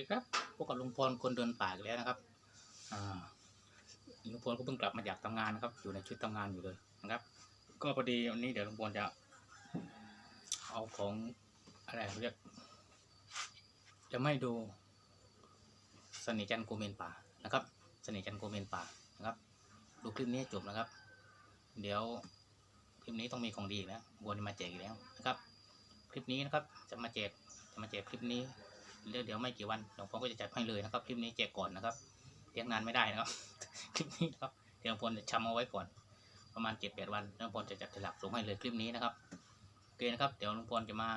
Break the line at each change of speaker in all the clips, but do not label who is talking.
ดีครับพวกกับลุงพรคนเดินป่าอีกแล้วนะครับอ่าลุงพรก็เพิ่งกลับมาจากทำงานนะครับ อยู่ในชุดทำงานอยู่เลยนะครับ ก็พอดีวันนี้เดี๋ยวลุงพรจะ เอาของอะไรเขาเรียกจะไม่ดูเสน่ห์จันโกเมนป่านะครับเสน่ห์จันโกเมนป่านะครับ ดูคลิปนี้จบนะครับ เดี๋ยวคลิปนี้ต้องมีของดีอีกแล้ววนมาแจกอีกแล้วนะครับ คลิปนี้นะครับจะมาแจกจะมาแจกคลิปนี้ เดี๋ยวเดี๋ยวไม่กี่วันหลวงพ่อก็จะจัดให้เลยนะครับคลิปนี้แจกก่อนนะครับเรียกนานไม่ได้นะครับคลิปนี้นะครับเดี๋ยวหลวงพ่อจะชำเอาไว้ก่อน ประมาณเจ็ดแปดวันหลวงพ่อจะจัดฉลักลงให้เลยคลิปนี้นะครับโอเคนะครับ เดี๋ยวหลวงพ่อจะมา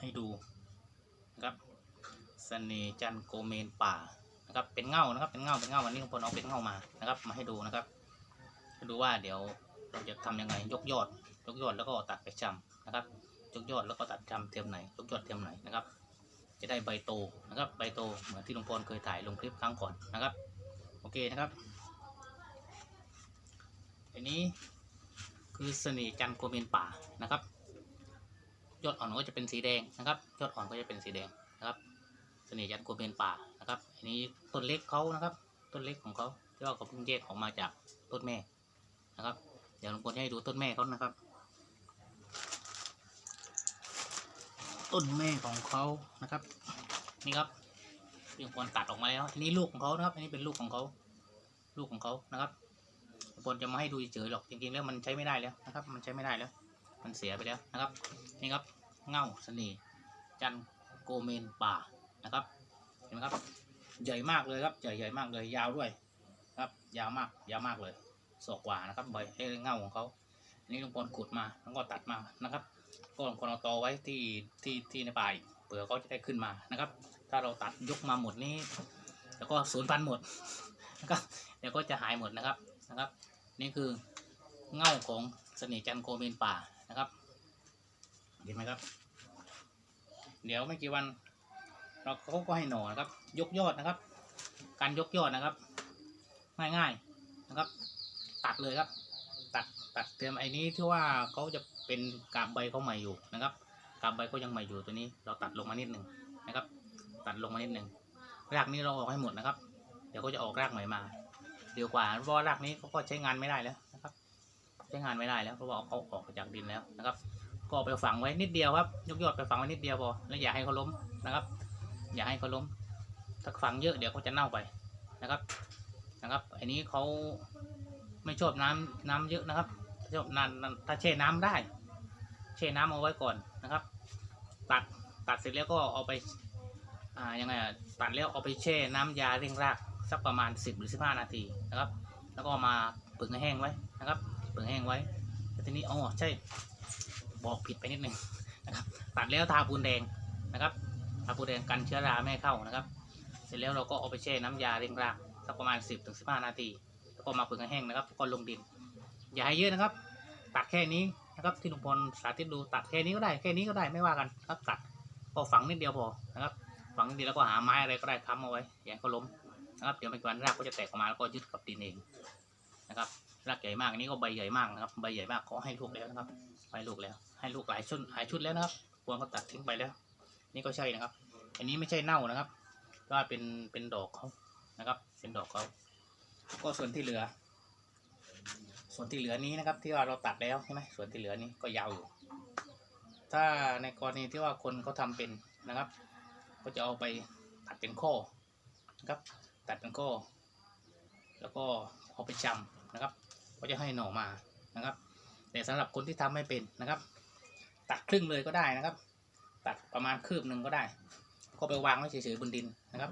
ให้ดูนะครับเสนีจันโกเมนป่านะครับเป็นเง่านะครับเป็นเง่าเป็นเง่าวันนี้หลวงพ่อเอาเป็นเง่ามานะครับ มาให้ดูนะครับให้ดูว่าเดี๋ยวเราจะทำยังไงยกยอดยกยอดแล้วก็ตัดไปจำนะครับยกยอดแล้วก็ตัดจำเทียมไหนยกยอดเทียมไหนนะครับ จะได้ใบโตนะครับใบโตเหมือนที่ลุงพลเคยถ่ายลงคลิปครั้งก่อนนะครับ โอเคนะครับอันนี้คือเสน่ห์จันโกเมนป่านะครับ ยอดอ่อนก็จะเป็นสีแดงนะครับ ยอดอ่อนก็จะเป็นสีแดงนะครับ เสน่ห์จันโกเมนป่านะครับอันนี้ต้นเล็กเขานะครับ ต้นเล็กของเขาที่ว่าเขาเพิ่งแยกออกมาจากต้นแม่นะครับ เดี๋ยวลุงพลให้ดูต้นแม่เขานะครับ ต้นแม่ของเขานะครับ นี่ครับที่ลุงพลตัดออกมาแล้วอันนี้ลูกของเขานะครับ อันนี้เป็นลูกของเขา ลูกของเขานะครับลุงพลจะมาให้ดูเฉยๆหรอกจริงๆแล้วมันใช้ไม่ได้แล้วนะครับ มันใช้ไม่ได้แล้ว มันเสียไปแล้วนะครับ นี่ครับเง่าเสน่ห์จันโกเมนป่านะครับ เห็นไหมครับ ใหญ่มากเลยครับใหญ่ใหญ่มากเลยยาวด้วยครับ ยาวมากยาวมากเลยศอกกว่านะครับใบเอ้ยเง่าของเขาอันนี้ลุงพลขุดมาแล้วก็ตัดมานะครับ ก็ลองคนเอาตอไว้ที่ที่ที่ในป่าเผื่อเขาจะได้ขึ้นมานะครับ ถ้าเราตัดยกมาหมดนี้ แล้วก็สูญพันธุ์หมดนะครับเดี๋ยวก็จะหายหมดนะครับนะครับ นี่คือเง่าของเสน่ห์จันโกเมนป่านะครับเห็นไหมครับ เดี๋ยวไม่กี่วัน เราเขาก็ให้หน่อนะครับ ยกยอดนะครับ การยกยอดนะครับ ง่ายๆนะครับ ตัดเลยครับ ตัดตัดเตรียมไอ้นี้ที่ว่าเขาจะ เป็นกาบใบเขาใหม่อยู่นะครับกาบใบเขายังใหม่อยู่ตัวนี้เราตัดลงมานิดหนึ่งนะครับ ตัดลงมานิดหนึ่งรากนี้เราออกให้หมดนะครับ เดี๋ยวก็จะออกรากใหม่มาเร็วกว่าเพราะว่ารากนี้เขาก็ใช้งานไม่ได้แล้วนะครับ ใช้งานไม่ได้แล้วเพราะว่าเขาออกจากดินแล้วนะครับ ก็ไปฝังไว้นิดเดียวครับยกยอดไปฝังไว้นิดเดียวพอแล้วอย่าให้เขาล้มนะครับ อย่าให้เขาล้ม ถ้าฝังเยอะเดี๋ยวเขาจะเน่าไปนะครับนะครับ อันนี้เขาไม่ชอบน้ำน้ำเยอะนะครับชอบนานถ้าแช่น้ำได้ แช่น้ำเอาไว้ก่อนนะครับ ตัดตัดเสร็จแล้วก็เอาไปอ่ายังไงอะตัดแล้วเอาไปแช่น้ำยาเร่งรากสักประมาณ 10 หรือ 15 นาทีนะครับ แล้วก็มาผึ่งให้แห้งไว้นะครับผึ่งแห้งไว้แล้วทีนี้อ๋อใช่บอกผิดไปนิดนึงนะครับ ตัดแล้วทาปูนแดงนะครับทาปูนแดงกันเชื้อราไม่เข้านะครับ เสร็จแล้วเราก็เอาไปแช่น้ำยาเร่งรากสักประมาณ 10ถึง15 นาที แล้วก็มาผึ่งให้แห้งนะครับก็ลงดิน อย่าให้เยอะนะครับ ตัดแค่นี้ นะครับที่ลุงพลสาธิตดูตัดแค่นี้ก็ได้แค่นี้ก็ได้ไม่ว่ากันครับตัดก็ฝังนิดเดียวพอนะครับฝังนิดเดียวแล้วก็หาไม้อะไรก็ได้ค้ำเอาไว้อย่าให้เขาล้มนะครับเดี๋ยวไม่กี่วันรากก็จะแตกออกมาแล้วก็ยึดกับดินเองนะครับรากใหญ่มากอันนี้ก็ใบใหญ่มากนะครับใบใหญ่มากขอให้ลูกแล้วนะครับให้ลูกแล้ว ให้ลูกหลายชุดหลายชุดแล้วนะครับควรก็ตัดทิ้งไปแล้ว นี่ก็ใช่นะครับ อันนี้ไม่ใช่เน่านะครับว่าเป็นเป็นดอกเขานะครับ เป็นดอกเขาก็ส่วนที่เหลือ ส่วนที่เหลือนี้นะครับ ที่ว่าเราตัดแล้วใช่ไหมส่วนที่เหลือนี้ก็ยาวอยู่ ถ้าในกรณีที่ว่าคนเขาทำเป็นนะครับ ก็จะเอาไปตัดเป็นข้อนะครับ ตัดเป็นข้อแล้วก็เอาไปจำนะครับ ก็จะให้หน่อมานะครับ แต่สำหรับคนที่ทำไม่เป็นนะครับ ตัดครึ่งเลยก็ได้นะครับ ตัดประมาณคืบหนึ่งก็ได้ ก็ไปวางไว้เฉยๆบนดินนะครับ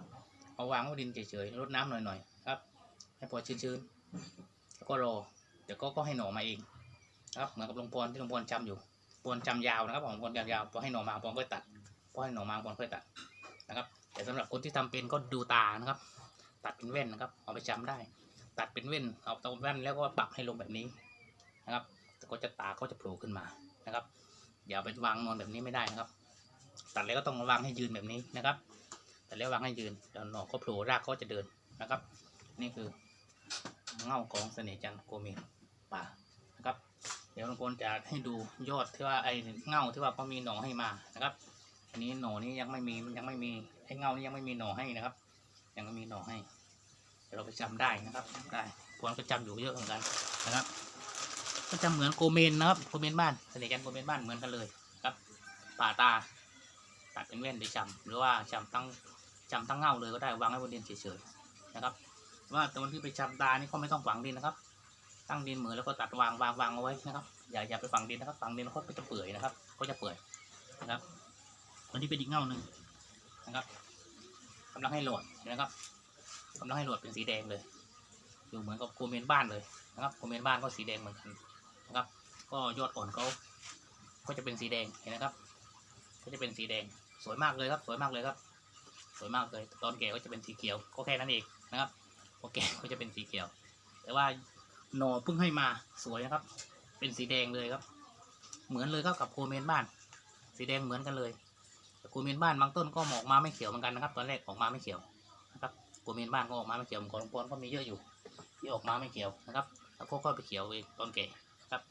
เอาวางไว้บนดินเฉยๆรดน้ำหน่อยๆครับให้พอชื้นๆแล้วก็รอ เดี๋ยวก็ก็ให้หน่อมาเองนะครับเหมือนกับลงพรที่ลงพรจำอยู่พรจำยาวนะครับของพรจำยาวพอให้หน่อมาพรก็ตัดพอให้หน่อมาพรก็ตัดนะครับแต่สำหรับคนที่ทำเป็นก็ดูตานะครับ ตัดเป็นแว่นนะครับ เอาไปจำได้ ตัดเป็นแว่นเอาตรงแว่นแล้วก็ปรับให้ลงแบบนี้นะครับแต่ก็จะตาก็จะโผล่ขึ้นมานะครับอย่าไปวางนอนแบบนี้ไม่ได้นะครับ ตัดแล้วก็ต้องวางให้ยืนแบบนี้นะครับตัดแล้ววางให้ยืนเดี๋ยวหน่อก็โผล่รากก็จะเดินนะครับ นี่คือเง่าของเสน่ห์จันโกเมน ป่านะครับ เดี๋ยวหลวงพ่อจะให้ดูยอดที่ว่าไอ้เง่าที่ว่าเขามีหน่อให้มานะครับ อันนี้หน่อนี้ยังไม่มียังไม่มีไอ้เงานี่ยังไม่มีหน่อให้นะครับ ยังไม่มีหน่อให้เดี๋ยวเราไปจำได้นะครับได้พวนก็จำอยู่เยอะเหมือนกันนะครับ ก็จะเหมือนโกเมนนะครับโกเมนบ้านสนิทกันโกเมนบ้านเหมือนกันเลยครับ ป่าตาตัดเป็นแว่นไปจำหรือว่าจำตั้งจำตั้งเงาเลยก็ได้วางไว้บนดินเฉยๆนะครับ ว่าตอนที่ไปจำตานี่ก็ไม่ต้องฝังดินนะครับ ตั้งดินเหมือนแล้วก็ตัดวางวางวางเอาไว้นะครับ อย่าอย่าไปฝังดินนะครับฝังดินแล้วก็จะเปื่อยนะครับก็จะเปื่อยนะครับวันนี้เป็นอีกเงาหนึ่งนะครับกำลังให้โหลดนะครับกำลังให้โหลดเป็นสีแดงเลย อยู่เหมือนกับโกเมนบ้านเลยนะครับโกเมนบ้านก็สีแดงเหมือนกันนะครับ ก็ยอดอ่อนเขาก็จะเป็นสีแดงเห็นนะครับ ก็จะเป็นสีแดงสวยมากเลยครับ สวยมากเลยครับ สวยมากเลย ตอนแก่ก็จะเป็นสีเขียวก็แค่นั้นเองนะครับโอเคก็จะเป็นสีเขียว แต่ว่า หน่อเพิ่งให้มาสวยนะครับ เป็นสีแดงเลยครับ เหมือนเลยก็กับโคเมนบ้าน สีแดงเหมือนกันเลยโคเมนบ้านบางต้นก็ออกมาไม่เขียวเหมือนกันนะครับ ตอนแรกออกมาไม่เขียวนะครับโคเมนบ้านก็ออกมาไม่เขียวของหลวงพ่อก็มีเยอะอยู่ ที่ออกมาไม่เขียวนะครับแล้วก็ค่อยไปเขียวเองตอนแก่นะครับ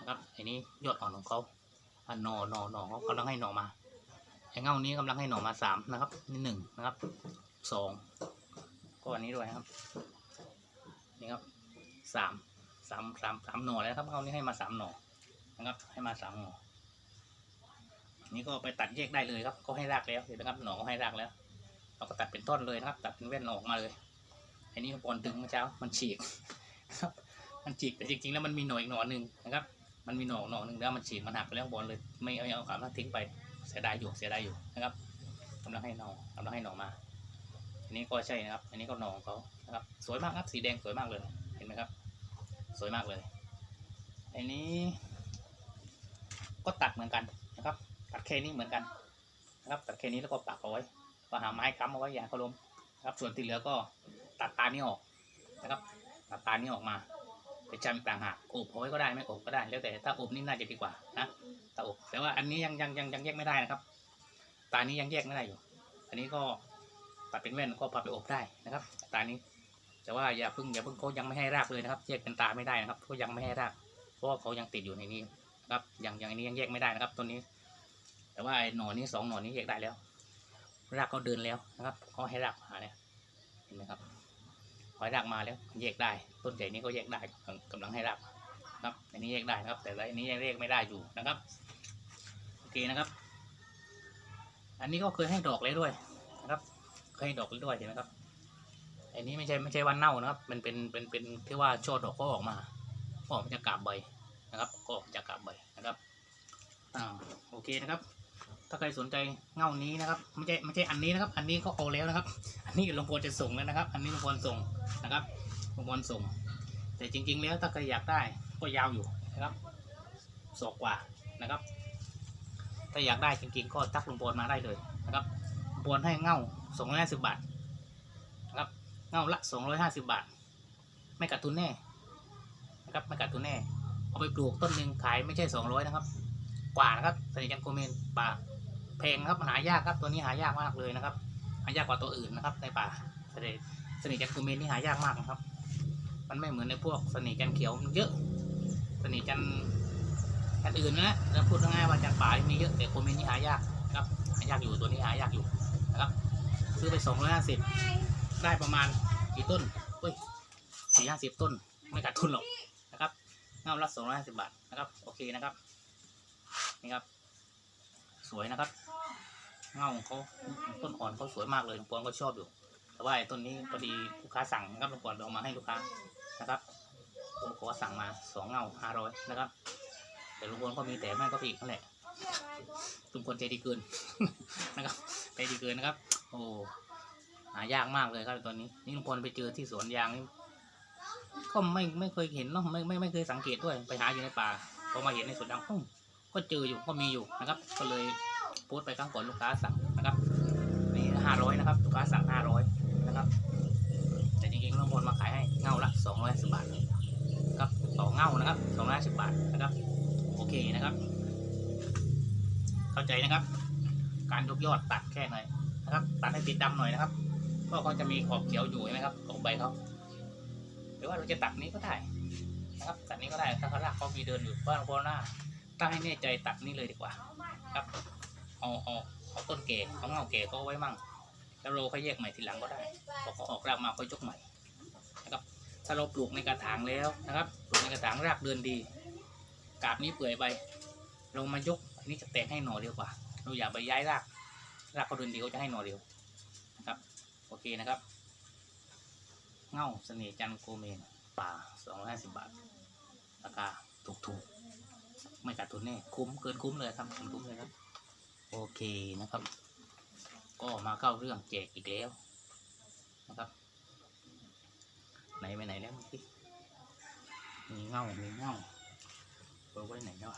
นะครับอันนี้ยอดอ่อนของเขาอันหน่อหน่อหนอเขากำลังให้หน่อมาไอ้เงานี้กำลังให้หน่อมาสามนะครับนี่หนึ่งนะครับสองก็อันนี้ด้วยครับนี่ครับ สามสามสามสามหน่อแล้วครับเงานี้ให้มาสามหน่อนะครับ ให้มาสามหน่อนี่ก็ไปตัดแยกได้เลยครับก็ให้รากแล้วเห็นไหมครับหน่อก็ให้รากแล้วเราก็ตัดเป็นต้นเลยนะครับ ตัดเป็นแว่นออกมาเลยอันนี้ปอนดึงเมื่อเช้ามันฉีกครับ มันฉีกแต่จริงๆแล้วมันมีหน่ออีกหน่อหนึ่งนะครับ มันมีหน่อหน่อหนึ่งแล้วมันฉีกมันหักไปแล้วบอลเลยไม่เอาเอาขามาทิ้งไปเสียดายอยู่เสียดายอยู่นะครับกำลังให้หน่อกำลังให้หน่อมาอันนี้ก็ใช่นะครับ อันนี้ก็หน่อของเขานะครับ สวยมากครับสีแดงสวยมากเลย ไหมครับ สวยมากเลย อันนี้ ก็ตัดเหมือนกันนะครับ ตัดแค่นี้เหมือนกันนะครับ ตัดแค่นี้แล้วก็ปักเอาไว้ ก็หาไม้ค้ำเอาไว้อย่าให้เขาล้มนะครับ ส่วนที่เหลือก็ตัดตานี้ออกนะครับ ตัดตานี้ออกมาไปจำต่างหากอบเอาไว้ก็ได้ไม่อบก็ได้ แล้วแต่ถ้าอบนี่น่าจะดีกว่านะถ้าอบแต่ว่าอันนี้ยังยังยังยังแยกไม่ได้นะครับ ตานี้ยังแยกไม่ได้อยู่ อันนี้ก็ตัดเป็นแว่นก็พาไปอบได้นะครับ ตานี้ แต่ว่าอย่าเพิ่งอย่าเพิ่งเขายังไม่ให้รากเลยนะครับแยกเป็นตาไม่ได้นะครับเขายังไม่ให้ราก เพราะว่าเขายังติดอยู่ในนี้นะครับอยังอยังอันนี้ยังแยกไม่ได้นะครับตัวนี้ แต่ว่าไอ้หน่อนี้สองหน่อนี้แยกได้แล้ว รากเขาเดินแล้วนะครับเขาให้รากมาเนี่ยเห็นไหมครับพอให้รากมาแล้วแยกได้ ต้นใหญ่นี้ก็แยกได้กำกำลังให้รากนะครับอันนี้แยกได้นะครับ แต่อันนี้ยังแยกไม่ได้อยู่นะครับโอเคนะครับ อันนี้ก็เคยให้ดอกเลยด้วยนะครับ เคยให้ดอกเลยด้วยเห็นไหมครับ อันนี้ไม่ใช่ไม่ใช่วันเน่านะครับ มันเป็นเป็นเป็นที่ว่าช่อดอกก็ออกมาก็ออกมาจากกาบใบนะครับก็ออกมาจากกาบใบนะครับอ่าโอเคนะครับ ถ้าใครสนใจเง่านี้นะครับไม่ใช่ไม่ใช่อันนี้นะครับ อันนี้ก็เอาแล้วนะครับ อันนี้หลวงพ่อจะส่งแล้วนะครับ อันนี้หลวงพ่อส่งนะครับหลวงพ่อส่ง แต่จริง ๆ แล้วถ้าใครอยากได้ก็ยาวอยู่นะครับศอกกว่านะครับ ถ้าอยากได้จริงๆก็ทักหลวงพ่อมาได้เลยนะครับหลวงพ่อให้เง่าสองร้อยสิบบาท เงาละสองร้อยห้าสิบบาท ไม่ขาดทุนแน่นะครับไม่ขาดทุนแน่ เอาไปปลูกต้นหนึ่งขายไม่ใช่สองร้อยนะครับ กว่านะครับสนิทจันโคเมนป่าแพงครับหายากครับตัวนี้หายากมากเลยนะครับ หายากกว่าตัวอื่นนะครับ ในป่าสนิทสนิทจันโคเมนนี่หายากมากนะครับ มันไม่เหมือนในพวกสนิทจันเขียวมันเยอะสนิทจันอันอื่นนะแล้วพูดง่ายว่าจันป่ามีเยอะแต่โคเมนนี่หายากนะครับหายากอยู่ตัวนี้หายากอยู่นะครับ ซื้อไปสองร้อยห้าสิบ ได้ประมาณกี่ต้นเฮ้ยสี่ห้าสิบต้น ไม่ขาดทุนหรอกนะครับเงาละสองร้อยห้าสิบบาทนะครับ โอเคนะครับ นี่ครับ สวยนะครับ เงาของเขาต้นอ่อนเขาสวยมากเลยลวงปอนก็ชอบอยู่ แต่ว่าไอ้ต้นนี้พอดีลูกค้าสั่งนะครับหลวงปอนเอามาให้ลูกค้านะครับผมขอสั่งมาสองเงาห้าร้อยนะครับ แต่ลุงพลก็มีแต่แม่ก็ปีกนั่นแหละลุงพลใจดีเกินนะครับใจดีเกินนะครับ โอ้ายากมากเลยครับตอนนี้นี่ลุงพลไปเจอที่สวนยางนี่ก็ไม่ไม่เคยเห็นเนาะไม่ไม่ไม่เคยสังเกตด้วยไปหาอยู่ในป่าพอมาเห็นในสวนยางก็เจออยู่ก็มีอยู่นะครับ ก็เลยโพสต์ไปครั้งก่อนลูกค้าสั่งนะครับนี่ห้าร้อยนะครับลูกค้าสั่งห้าร้อยนะครับ แต่จริงๆลุงพลมาขายให้เงาละสองร้อยสิบบาทครับต่อเงานะครับสองร้อยสิบบาทนะครับ โอเคนะครับ เข้าใจนะครับ การยกยอดตัดแค่ไหนนะครับ ตัดให้ติดดำหน่อยนะครับ เพราะเขาจะมีขอบเขียวอยู่ใช่ไหมครับของใบเขาหรือว่าเราจะตัดนี้ก็ได้นะครับตัดนี้ก็ได้ถ้าเขาลากเขามีเดินอยู่เพราะเพราะหน้าถ้าให้แน่ใจตัดนี่เลยดีกว่า ครับเอาเอาเอาต้นแก่เอาเงาแก่ก็เอาไว้มั่งแล้วเราค่อยแยกใหม่ทีหลังก็ได้พอเขาออกรากมาค่อยยกใหม่นะครับ ถ้าเราปลูกในกระถางแล้วนะครับปลูกในกระถางรากเดินดี กาบนี้เปื่อยไป เรามายกอันนี้จะแตกให้หน่อเร็วกว่า เราอย่าไปย้ายรากรากเขาเดินดีเขาจะให้หน่อเร็ว เคนะครับ เง่าเสน่ห์จันโกเมนป่าสองร้อยห้าสิบบาท ราคาถูกๆ ไม่ขาดทุนแน่ คุ้มเกินคุ้มเลยครับคุ้มเลยครับ โอเคนะครับ ก็มาเข้าเรื่องแจกอีกแล้วนะครับ ไหนไปไหนแล้วเมื่อกี้มีเง่ามีเง่าเปิดไว้ไหนเนาะ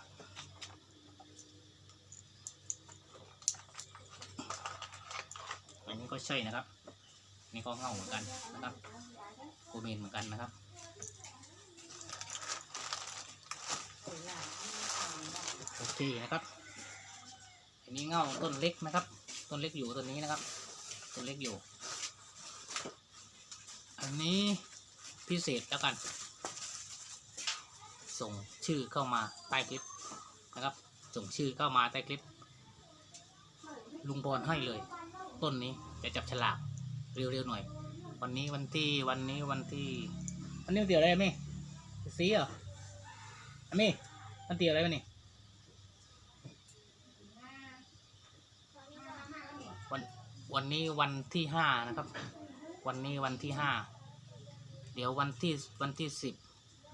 อันนี้ก็ใช่นะครับ นี่ก็เง่าเหมือนกันนะครับโกเมนเหมือนกันนะครับโอเคนะครับอันนี้เง่าต้นเล็กนะครับ ต้นเล็กอยู่ต้นนี้นะครับ ต้นเล็กอยู่ อันนี้พิเศษแล้วกัน ส่งชื่อเข้ามาใต้คลิปนะครับ ส่งชื่อเข้ามาใต้คลิป ลุงบอลให้เลย ต้นนี้จะจับฉลาก เร็วๆหน่อย วันนี้วันที่วันนี้วันที่ วันนี้วันที่อะไรไหมสีเหรออันนี้วันที่อะไรวะนี่วันวันนี้วันที่ห้านะครับ วันนี้วันที่ห้าเดี๋ยววันที่วันที่สิบ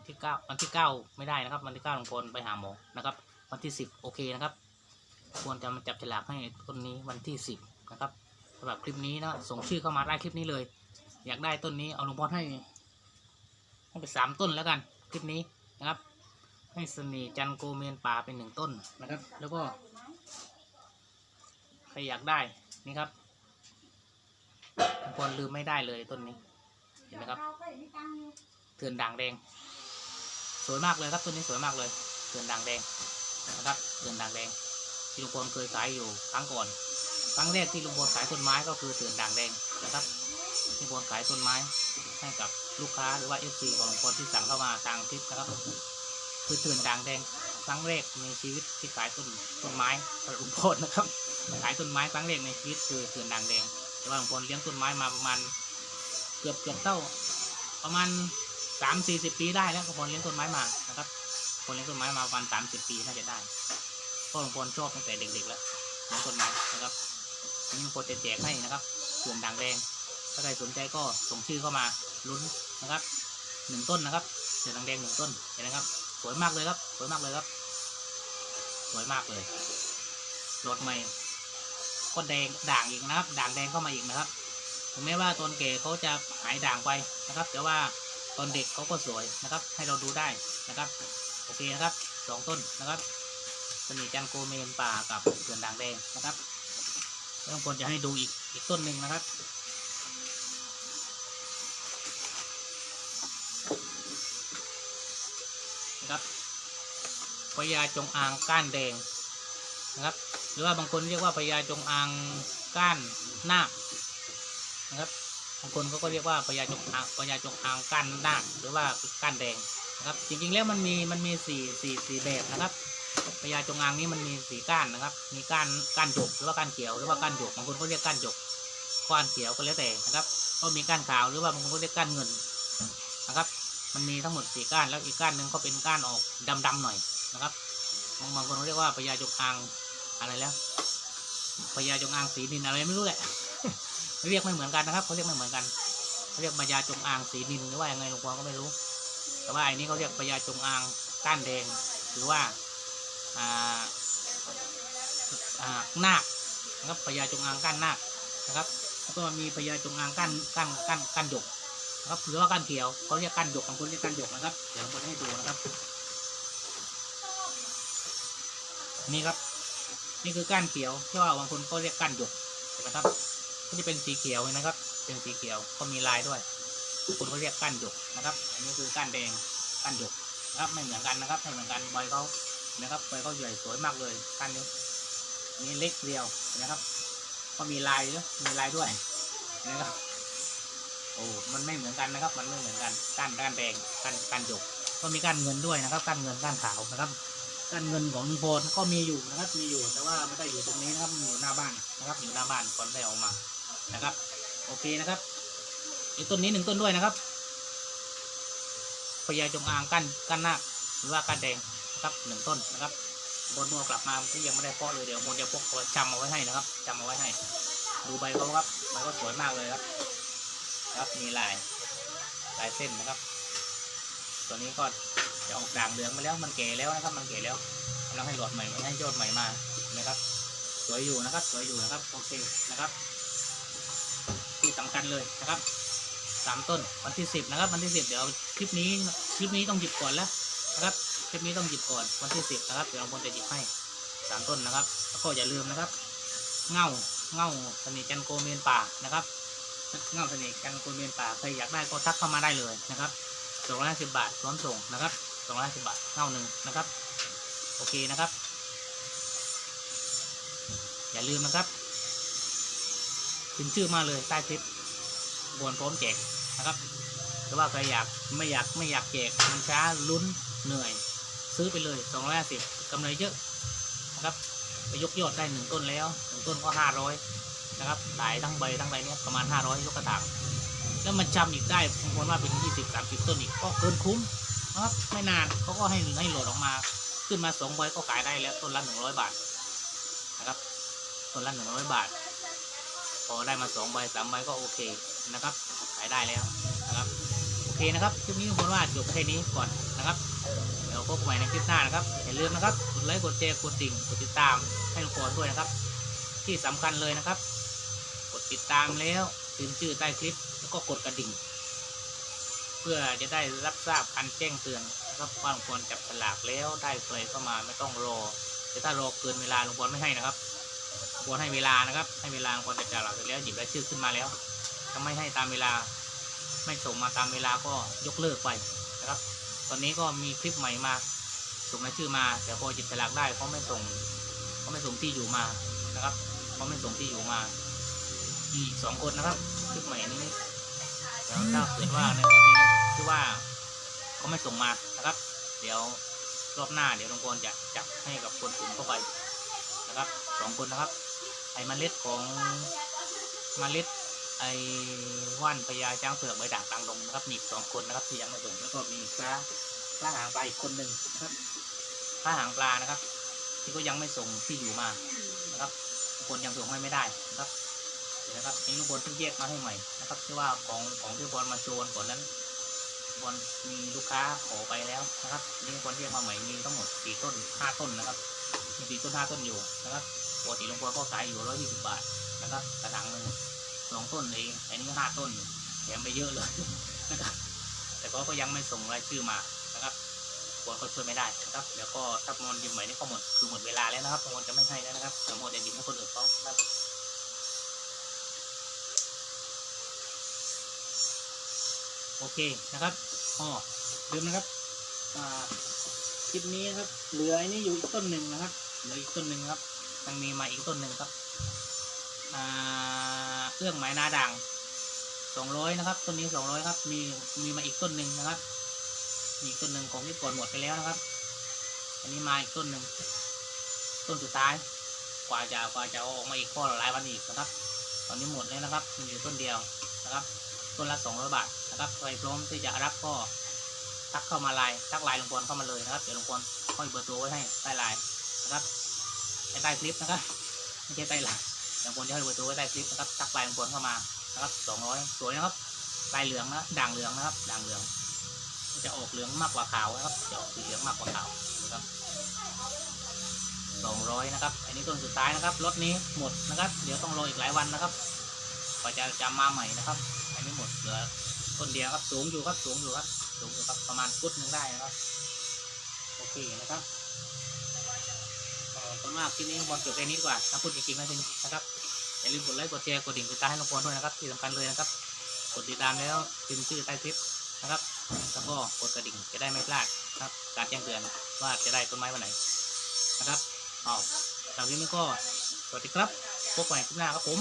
ที่เก้าวันที่เก้าไม่ได้นะครับ วันที่เก้าลงพลไปหาหมอนะครับ วันที่สิบโอเคนะครับ ควรจะมาจับฉลากให้ต้นนี้วันที่สิบนะครับำหรับคลิปนี้นะส่งชื่อเข้ามาได้คลิปนี้เลย อยากได้ต้นนี้เอาหลวงพ่อให้ให้ไปสามต้นแล้วกัน คลิปนี้นะครับ ให้สน่ห์จันโกเมนป่าเป็นหนึ่งต้นนะครับ แล้วก็ใครอยากได้นี่ครับควรลืมไม่ได้เลยต้นนี้ เห็นไหมครับเถื่อนด่างแดง สวยมากเลยครับต้นนี้สวยมากเลยเถื่อนด่างแดงนะครับเถื่อนด่างแดงที่ลุงพลเคยขายอยู่ครั้งก่อน ครั้งแรกที่ลุงพลขายต้นไม้ก็คือเถื่อนด่างแดงนะครับที่ลุงพลขายต้นไม้ให้กับลูกค้าหรือว่าเอฟซีของลุงพลที่สั่งเข้ามาทางคลิปนะครับ คือเถื่อนด่างแดงครั้งแรกในชีวิตที่ขายต้นต้นไม้สำหรับลุงพลนะครับขายต้นไม้ครั้งแรกในชีวิตคือเถื่อนด่างแดงแต่ว่าลุงพลเลี้ยงต้นไม้มาประมาณเกือบเกือบเท่า ประมาณสามสี่สิบปีได้แล้วลุงพลเลี้ยงต้นไม้มานะครับคนเลี้ยงต้นไม้มาประมาณสามสิบปีน่าจะได้เพราะลุงพลชอบตั้งแต่เด็กๆแล้วเลี้ยงต้นไม้นะครับ อันนี้ลุงพลจะแจกให้นะครับเถื่อนด่างแดง ถ้าใครสนใจก็ส่งชื่อเข้ามาลุ้นนะครับหนึ่งต้นนะครับเถื่อนด่างแดงหนึ่งต้นเห็นไหมครับ สวยมากเลยครับ สวยมากเลยครับ สวยมากเลยรถใหม่ก็แดงด่างอีกนะครับ ด่างแดงเข้ามาอีกนะครับถึงแม้ว่าตอนแก่เขาจะหายด่างไปนะครับ แต่ว่าตอนเด็กเขาก็สวยนะครับ ให้เราดูได้นะครับ โอเคนะครับสองต้นนะครับสนิทจันโกเมนป่ากับเขื่อนด่างแดงนะครับ บางคนจะให้ดูอีกอีกต้นหนึ่งนะครับนะครับพญาจงอางก้านแดงนะครับ หรือว่าบางคนเรียกว่าพญาจงอางก้านนาคนะครับบางคนเขาก็เรียกว่าพญาจงอางพญาจงอางก้านนาคหรือว่าก้านแดงนะครับ จริงๆแล้วมันมีมันมีสี่สี่สี่แบบนะครับ พญาจงอางนี้มันมีสี่ก้านนะครับ มีก้านก้านหยกหรือว่าก้านเขียวหรือว่าก้านหยกบางคนก็เรียกก้านหยกก้านเขียวก็แล้วแต่นะครับ ก็มีก้านขาวหรือว่าบางคนก็เรียกก้านเงินนะครับ มันมีทั้งหมดสี่ก้านแล้วอีกก้านหนึ่งก็เป็นก้านออกดำๆหน่อยนะครับบางบางคนเรียกว่าพญาจงอางอะไรแล้วพญาจงอางสีนินอะไรไม่รู้แหละเรียกไม่เหมือนกันนะครับเขาเรียกไม่เหมือนกันเขาเรียกพญาจงอางสีนินหรือว่ายังไงหลวงพ่อก็ไม่รู้ แต่ว่าอันนี้เขาเรียกพญาจงอางก้านแดงหรือว่า นาคนะครับพญาจงอางก้านนาคนะครับแล้วก็มีพญาจงอางก้านก้านก้านก้านหยกนะครับหรือว่าก้านเขียวเขาเรียกก้านหยกบางคนเรียกก้านหยกนะครับ เดี๋ยวผมจะให้ดูนะครับ นี่ครับ นี่คือก้านเขียวที่ว่าบางคนก็เรียกก้านหยกนะครับ ก็จะเป็นสีเขียวนะครับ เป็นสีเขียวก็มีลายด้วยบางคนก็เรียกก้านหยกนะครับ อันนี้คือก้านแดงก้านหยกนะครับไม่เหมือนกันนะครับไม่เหมือนกันใบเขาเห็ นะครับใบเขาใหญ่สวยมากเลยก้านนี้นนี้เล็กเดียวนะครับ ก็มีลายด้วยมีลายด้วยนะครับโอ้มันไม่เหมือนกันนะครับ มันไม่เหมือนกันก้านก้านแดงก้านก้านหยก ก็มีก้านเงินด้วยนะครับก้านเงินก้านขาวนะครับการเงินของลุงพลก็มีอยู่นะครับ มีอยู่แต่ว่าไม่ได้อยู่ตรงนี้นะครับอยู่หน้าบ้านนะครับอยู่หน้าบ้านก่อนได้ออกมานะครับ โอเคนะครับอีกต้นนี้หนึ่งต้นด้วยนะครับพญาจงอางกั้นกั้นหน้าหรือว่ากั้นแดง นะครับหนึ่งต้นนะครับบนมัวกลับมาที่ยังไม่ได้เพาะเลยเดี๋ยวบนจะพกเอาจำเอาไว้ให้นะครับจำเอาไว้ให้ ดูใบเขาครับใบก็สวยมากเลยครับ ครับมีลายลายเส้นนะครับ ตัวนี้ก็จะออกด่างเหลืองมาแล้วมันแก่แล้วนะครับ มันแก่แล้วกำลังให้หลอดใหม่ให้ยอดใหม่มานะครับ สวยอยู่นะครับ สวยอยู่นะครับโอเคนะครับ ที่สำคัญเลยนะครับสามต้นวันที่สิบนะครับ วันที่สิบเดี๋ยวคลิปนี้คลิปนี้ต้องหยิบก่อนแล้วนะครับ ลิปนี้ต้องหยิบก่อนวันที่สิบนะครับ เดี๋ยวเราควรจะหยิบให้สามต้นนะครับ แล้วก็อย่าลืมนะครับ เง่าเง่าเสน่ห์จันโกเมนป่านะครับ เง่าเสน่ห์จันโกเมนป่าใครอยากได้ก็ทักเข้ามาได้เลยนะครับสองร้อยห้าสิบบาทพร้อมส่งนะครับสองร้อยห้าสิบบาทเง่าหนึ่งนะครับ โอเคนะครับ อย่าลืมนะครับพิมพ์ชื่อมาเลยใต้คลิปบนพร้อมแจกนะครับแต่ว่าใครอยากไม่อยากไม่อยากแจกมันช้าลุ้นเหนื่อย ซื้อไปเลยสองร้อยห้าสิบกำไรเยอะนะครับไปยกยอดได้หนึ่งต้นแล้วหนึ่งต้นก็ห้าร้อยนะครับขายทั้งใบทั้งไรเนี่ยประมาณห้าร้อยยกกระถางแล้วมันจำอีกได้บางคนว่าเป็นยี่สิบสามสิบต้นอีกก็เกินคุ้มนะครับไม่นานเขาก็ให้ให้โหลดออกมาขึ้นมาสองใบก็ขายได้แล้วต้นละหนึ่งร้อยบาทนะครับต้นละหนึ่งร้อยบาท พอได้มาสองใบสามใบก็โอเคนะครับขายได้แล้วนะครับโอเคนะครับคลิปนี้ผมว่าจบแค่นี้ก่อนนะครับ พบกันใหม่ในคลิปหน้านะครับ อย่าลืมนะครับ กดไลค์ กดแชร์ กดติ่ง กดติดตามให้ลุงพรด้วยนะครับ ที่สำคัญเลยนะครับ กดติดตามแล้วพิมพ์ชื่อใต้คลิป แล้วก็กดกระดิ่ง เพื่อจะได้รับทราบการแจ้งเตือนนะครับว่าลุงพรจับฉลากแล้วได้เผยเข้ามาไม่ต้องรอ แต่ถ้ารอเกินเวลาลุงพรไม่ให้นะครับลุงพรให้เวลานะครับ ให้เวลาลุงพรจับฉลากเสร็จแล้วหยิบรายชื่อขึ้นมาแล้วถ้าไม่ให้ตามเวลา ไม่ส่งมาตามเวลาก็ยกเลิกไปนะครับ ตอนนี้ก็มีคลิปใหม่มา ส่งรายชื่อมา แต่พอจิบฉลากได้เขาไม่ส่งเขาไม่ส่งที่อยู่มานะครับเขาไม่ส่งที่อยู่มา อีกสองคนนะครับ คลิปใหม่นี้แล้วถ้าเกิดว่าในกรณีที่ว่าเขาไม่ส่งมานะครับ เดี๋ยวรอบหน้าเดี๋ยวลงพลจะจับให้กับคนอื่นเข้าไปนะครับสองคนนะครับไอ้เมล็ดของมเมล็ด ไอ้ว่านพญาช้างเผือกใบด่างกลางดงนะครับมีสองคนนะครับที่ยังไม่ส่งแล้วก็มีปลาปลาหางปลาอีกคนหนึ่งนะครับปลาหางปลานะครับ ที่ก็ยังไม่ส่งที่อยู่มานะครับคนยังส่งให้ไม่ได้นะครับเดี๋ยวนะครับนี่ลุงบอลเพิ่งแยกมาให้ใหม่นะครับที่ว่าของของที่บอลมาโจนก่อนนั้น บอลมีลูกค้าขอไปแล้วนะครับนี่บอลแยกมาใหม่มีทั้งหมดสี่ต้นห้าต้นนะครับมีสี่ต้นห้าต้นอยู่นะครับปกติลุงบอลก็ขายอยู่ร้อยยี่สิบบาทนะครับกระถางหนึ่ง สองต้นเองอันนี้ห้าต้นแถมไปเยอะเลยนะครับ แต่เขาก็ยังไม่ส่งรายชื่อมานะครับบอลก็ช่วยไม่ได้นะครับเดี๋ยวก็ถ้ามอนยิมใหม่นี่ก็หมดคือหมดเวลาแล้วนะครับมอนจะไม่ให้แล้วนะครับแต่มอนจะยิมให้คนอื่นเขานะครับโอเคนะครับอ๋อลืมนะครับคลิปนี้นครับ เหลืออ้นี่อยู่อีกต้นหนึ่งนะครับ เหลืออีกต้นหนึ่งครับยังมีมาอีกต้นหนึ่งครับ อ่า เครื่องหมายนาด่างสองร้อยนะครับ ต้นนี้สองร้อยครับ มีมีมาอีกต้นหนึ่งนะครับมีอีกต้นหนึ่งของที่ก่อนหมดไปแล้วนะครับ อันนี้มาอีกต้นหนึ่งต้นสุดท้าย กว่าจะกว่าจะออกมาอีกข้อหลายวันอีกนะครับ ตอนนี้หมดแล้วนะครับ มีอยู่ต้นเดียวนะครับ ต้นละสองร้อยบาทนะครับใครพร้อมที่จะรับก็ทักเข้ามาไลน์ทักไลน์ลุงพลเข้ามาเลยนะครับ เดี๋ยวลุงพลห้อยเบอร์ตัวไว้ให้ใต้ไลน์นะครับใต้คลิปนะครับไม่ใช่ใต้ไลน์ อย่างคนจะให้เบอร์ตัวไว้ใต้คลิปนะครับทักไลน์ของคนเข้ามานะครับสองร้อยสวยนะครับลายเหลืองนะด่างเหลืองนะครับด่างเหลือง จะออกเหลืองมากกว่าขาวนะครับจะออกสีเหลืองมากกว่าขาวนะครับสองร้อยนะครับ อันนี้ต้นสุดท้ายนะครับรถนี้หมดนะครับ เดี๋ยวต้องรออีกหลายวันนะครับกว่าจะจะมาใหม่นะครับ อันนี้หมดเหลือต้นเดียวครับสูงอยู่ครับสูงอยู่ครับสูงอยู่ครับประมาณฟุตหนึ่งได้นะครับโอเคนะครับเอ่อส่วนมากที่นี้บอลจบแค่นี้ดีกว่าถ้าพูดจริงๆนะจริงนะครับ อย่าลืมกดไลค์กดแชร์กดดิ่งกดตามให้น้องพรด้วยนะครับ ที่สำคัญเลยนะครับ กดติดตามแล้วพิมพ์ชื่อใต้คลิปนะครับแล้วก็กดกระดิ่งจะได้ไม่พลาดนะครับ การแจ้งเตือนว่าจะได้ต้นไม้วันไหนนะครับอ๋อสำหรับนี้ก็สวัสดีครับพบกันใหม่คลิปหน้าครับผม